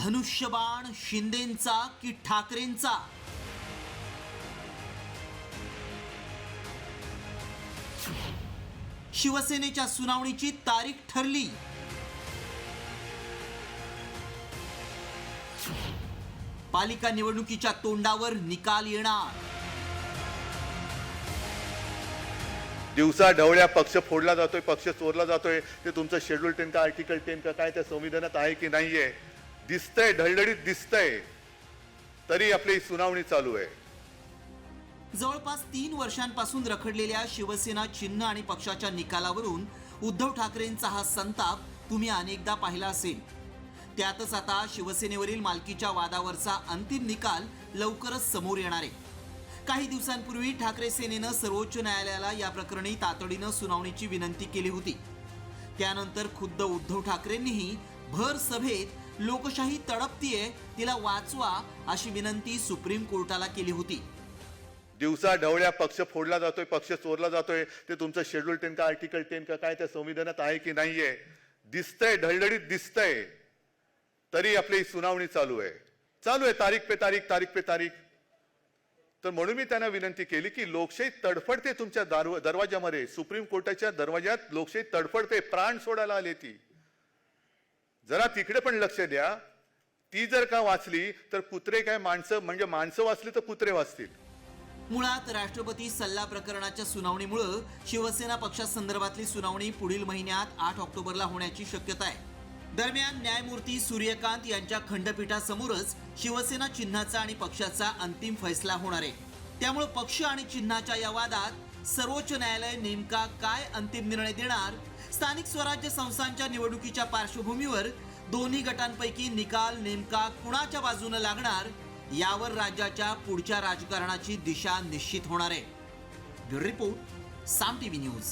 धनुष्यबाण शिंदेंचा की ठाकरेंचा? शिवसेनेच्या सुनावणीची तारीख ठरली. पालिका निवडणुकीच्या तोंडावर निकाल येणार. दिवसा ढवळ्या पक्ष फोडला जातोय पक्ष चोरला जातोय. ते तुमचं शेड्यूल टेन का आर्टिकल टेन का काय त्या संविधानात आहे की नाहीये? दिसतंय ढळढळीत दिसतंय तरी आपली सुनावणी चालू आहे. जवळपास तीन वर्षांपासून रखडलेल्या शिवसेना चिन्ह आणि पक्षाच्या निकालावरून उद्धव ठाकरेंचा हा संताप तुम्ही अनेकदा पाहिला असेल. त्यातच आता शिवसेनेवरील मालकीच्या वादावरचा अंतिम निकाल लवकरच समोर येणार आहे. काही दिवसांपूर्वी ठाकरे सेनेनं सर्वोच्च न्यायालयाला या प्रकरणी तातडीनं सुनावणीची विनंती केली होती. त्यानंतर खुद्द उद्धव ठाकरेंनीही भर सभेत लोकशाही तडपतीये तिला वाचवा अशी विनंती सुप्रीम कोर्टाला केली होती. दिवसा ढवळ्या पक्ष फोडला जातोय पक्ष चोरला जातोय ते तुमचं शेड्यूल टेन का आर्टिकल टेन का काय त्या संविधानात आहे की नाहीये? दिसतंय ढळढळीत दिसतंय. तरी आपली सुनावणी चालू आहे. चालू आहे तारीख पे तारीख तारीख पे तारीख. तर म्हणून मी त्यांना विनंती केली की लोकशाही तडफडते तुमच्या दरवाजामध्ये सुप्रीम कोर्टाच्या दरवाजात लोकशाही तडफडते प्राण सोडायला आले ती. जरा तिकडे पण लक्ष द्या. ती जर का वाचली तर कुत्रे काय माणसं म्हणजे माणसं वाचली तर कुत्रे वाचतील. मुळात राष्ट्रपती सल्ला प्रकरणाच्या सुनावणीमुळं शिवसेना पक्षासंदर्भातली सुनावणी पुढील महिन्यात आठ ऑक्टोबरला होण्याची शक्यता आहे. दरम्यान न्यायमूर्ती सूर्यकांत यांच्या खंडपीठासमोरच शिवसेना चिन्हाचा आणि पक्षाचा अंतिम फैसला होणार आहे. त्यामुळे पक्ष आणि चिन्हाच्या या वादात सर्वोच्च न्यायालय नेमका काय अंतिम निर्णय देणार? स्थानिक स्वराज्य संस्थांच्या निवडणुकीच्या पार्श्वभूमीवर दोन्ही गटांपैकी निकाल नेमका कुणाच्या बाजूने लागणार? यावर राज्याच्या पुढच्या राजकारणाची दिशा निश्चित होणार आहे. Bureau report Saam TV news.